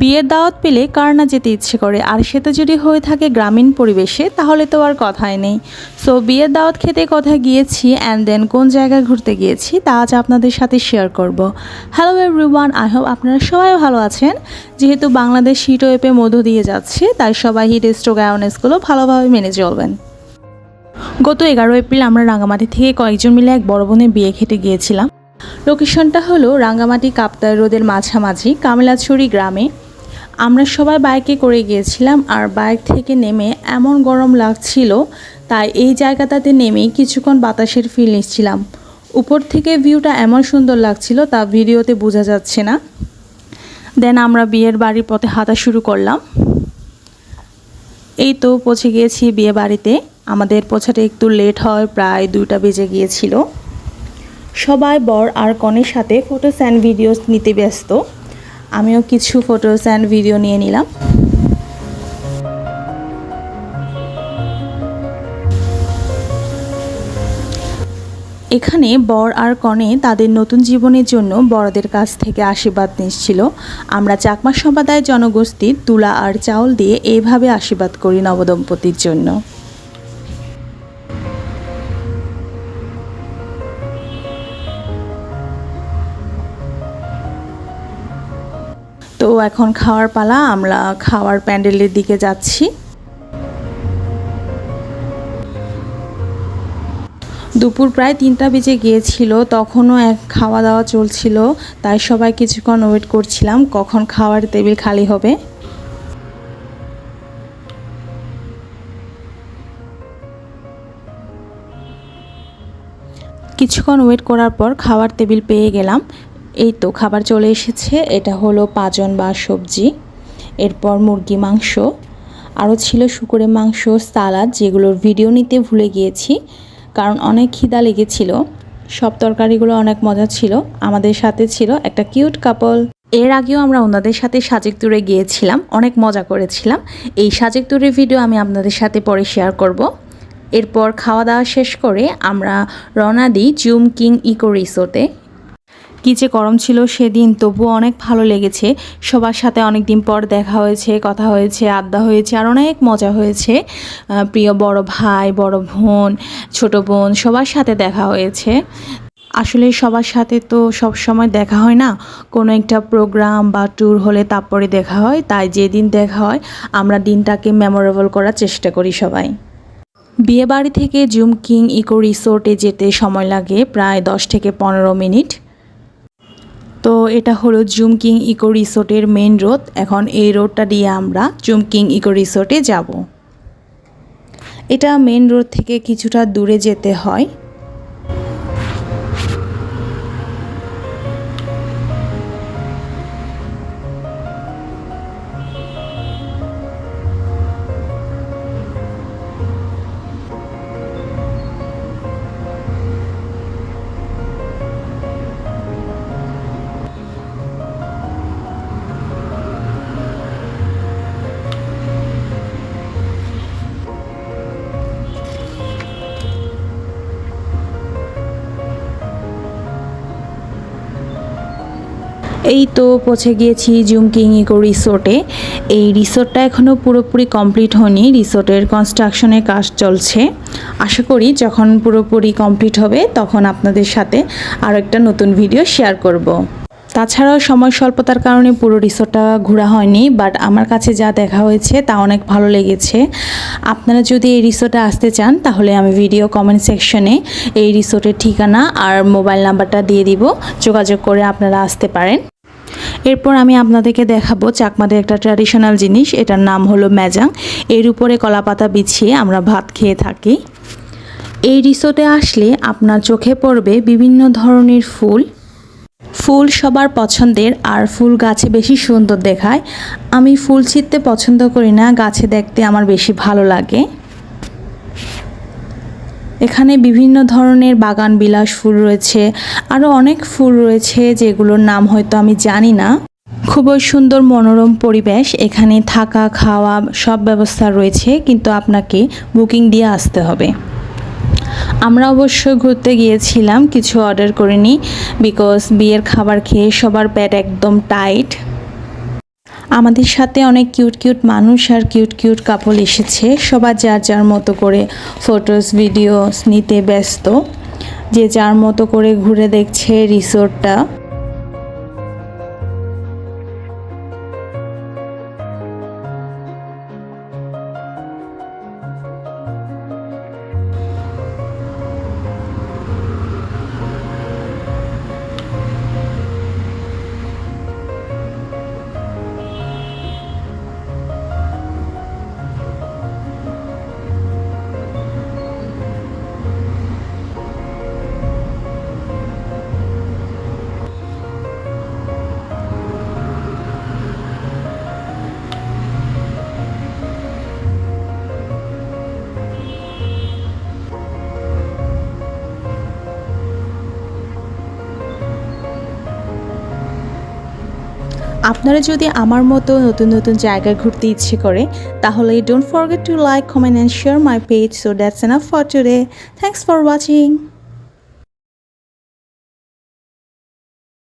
বিয়ের দাওয়াত পেলে কার না যেতে ইচ্ছে করে? আর সেটা যদি হয়ে থাকে গ্রামীণ পরিবেশে, তাহলে তো আর কথাই নেই। সো বিয়ের দাওয়াত খেতে কোথায় গিয়েছি অ্যান্ড দেন কোন জায়গায় ঘুরতে গিয়েছি, তা আজ আপনাদের সাথে শেয়ার করব। হ্যালো এভরিওয়ান আই হোপ আপনারা সবাই ভালো আছেন। যেহেতু বাংলাদেশ হিট ওয়েপে মধ্য দিয়ে যাচ্ছে, তাই সবাই হিট স্ট্রোক অ্যাওয়ারনেসগুলো ভালোভাবে মেনে চলবেন। গত এগারো এপ্রিল আমরা রাঙামাটি থেকে কয়েকজন মিলে এক বড় বোনের বিয়ে খেতে গিয়েছিলাম। লোকেশনটা হলো রাঙ্গামাটি কাপ্তাই রোদের মাঝামাঝি কামলাছড়ি গ্রামে। আমরা সবাই বাইকে করে গিয়েছিলাম আর বাইক থেকে নেমে এমন গরম লাগছিল, তাই এই জায়গাটাতে নেমে কিছুক্ষণ বাতাসের ফিল নিচ্ছিলাম। উপর থেকে ভিউটা এমন সুন্দর লাগছিল, তা ভিডিওতে বোঝা যাচ্ছে না। দেন আমরা বিয়ের বাড়ির পথে হাঁটা শুরু করলাম। এই তো পৌঁছে গিয়েছি বিয়ে বাড়িতে। আমাদের পৌঁছাতে একটু লেট হয়, প্রায় দুইটা বেজে গিয়েছিল। সবাই বর আর কনের সাথে ফটোস অ্যান্ড ভিডিওস নিতে ব্যস্ত। আমিও কিছু ফটোস অ্যান্ড ভিডিও নিয়ে নিলাম। এখানে বর আর কনে তাদের নতুন জীবনের জন্য বড়দের কাছ থেকে আশীর্বাদ নিচ্ছিল। আমরা চাকমা সম্প্রদায়ের জনগোষ্ঠীর তুলা আর চাউল দিয়ে এইভাবে আশীর্বাদ করি নবদম্পতির জন্য। তো এখন খাওয়ার পালা, আমরা খাওয়ার প্যান্ডেলের দিকে যাচ্ছি। দুপুর প্রায় তিনটা বেজে গিয়েছিল, তখনও এক খাওয়া দাওয়া চলছিল, তাই সবাই কিছুক্ষণ ওয়েট করছিলাম, কখন খাওয়ার টেবিল খালি হবে। কিছুক্ষণ ওয়েট করার পর খাওয়ার টেবিল পেয়ে গেলাম। এই তো খাবার চলে এসেছে। এটা হলো পাজন বা সবজি, এরপর মুরগি মাংস, আরও ছিল শুকুরের মাংস, সালাদ, যেগুলোর ভিডিও নিতে ভুলে গিয়েছি, কারণ অনেক খিদা লেগেছিল। সব তরকারিগুলো অনেক মজা ছিল। আমাদের সাথে ছিল একটা কিউট কাপল এর আগেও আমরা ওনাদের সাথে সাজেক তুরে গিয়েছিলাম, অনেক মজা করেছিলাম। এই সাজেক তুরের ভিডিও আমি আপনাদের সাথে পরে শেয়ার করব। এরপর খাওয়া দাওয়া শেষ করে আমরা রওনা দিই জুম কিং ইকো রিসোর্টে। কী যে গরম ছিল সেদিন, তবুও অনেক ভালো লেগেছে। সবার সাথে অনেক দিন পর দেখা হয়েছে, কথা হয়েছে, আড্ডা হয়েছে, আর অনেক মজা হয়েছে। প্রিয় বড় ভাই, বড় বোন, ছোট বোন, সবার সাথে দেখা হয়েছে। আসলে সবার সাথে তো সব সময় দেখা হয় না। কোনো একটা প্রোগ্রাম বা ট্যুর হলে তারপরে দেখা হয়। তাই যেদিন দেখা হয়, আমরা দিনটাকে মেমোরেবল করার চেষ্টা করি সবাই। বিয়েবাড়ি থেকে জুম কিং ইকো রিসোর্টে যেতে সময় লাগে, প্রায় দশ থেকে পনেরো মিনিট। তো এটা হলো জুমকিং ইকো রিসোর্টের মেন রোড। এখন এই রোডটা দিয়ে আমরা জুমকিং ইকো রিসোর্টে যাব। এটা মেন রোড থেকে কিছুটা দূরে যেতে হয়। এই তো পৌঁছে গিয়েছি জুমকিং ইকো রিসোর্টে এই রিসোর্টটা এখনও পুরোপুরি কমপ্লিট হয়নি, রিসোর্টের কনস্ট্রাকশনের কাজ চলছে আশা করি যখন পুরোপুরি কমপ্লিট হবে তখন আপনাদের সাথে আরও একটা নতুন ভিডিও শেয়ার করব। তাছাড়াও সময় স্বল্পতার কারণে পুরো রিসোর্টটা ঘোরা হয়নি বাট আমার কাছে যা দেখা হয়েছে তা অনেক ভালো লেগেছে। আপনারা যদি এই রিসোর্টে আসতে চান, তাহলে আমি ভিডিও কমেন্ট সেকশনে এই রিসোর্টের ঠিকানা আর মোবাইল নাম্বারটা দিয়ে দিব, যোগাযোগ করে আপনারা আসতে পারেন। এরপর আমি আপনাদেরকে দেখাবো চাকমাদের একটা ট্র্যাডিশনাল জিনিস, এটার নাম হলো ম্যাজাং এর উপরে কলাপাতা বিছিয়ে আমরা ভাত খেয়ে থাকি। এই রিসোর্টে আসলে আপনার চোখে পড়বে বিভিন্ন ধরনের ফুল ফুল সবার পছন্দের আর ফুল গাছে বেশি সুন্দর দেখায়। আমি ফুল ছিঁড়তে পছন্দ করি না, গাছে দেখতে আমার বেশি ভালো লাগে। এখানে বিভিন্ন ধরনের বাগান বিলাস ফুল রয়েছে আরও অনেক ফুল রয়েছে যেগুলোর নাম হয়তো আমি জানি না। খুবই সুন্দর মনোরম পরিবেশ, এখানে থাকা, খাওয়া সব ব্যবস্থা রয়েছে, কিন্তু আপনাকে বুকিং দিয়ে আসতে হবে। আমরা অবশ্য ঘুরতে গিয়েছিলাম, কিছু অর্ডার করিনি বিকজ বিয়ের খাবার খেয়ে সবার পেট একদম টাইট আমাদের সাথে অনেক কিউট কিউট মানুষ আর কিউট কিউট কাপল এসেছে, সবার যার যার মতো করে ফটোস ভিডিওস নিতে ব্যস্ত। যে যার মতো করে ঘুরে দেখছে রিসোর্টটা আপনারা যদি আমার মতো নতুন নতুন জায়গায় ঘুরতে ইচ্ছে করে, তাহলে don't forget to like comment and share my page so that's enough for today thanks for watching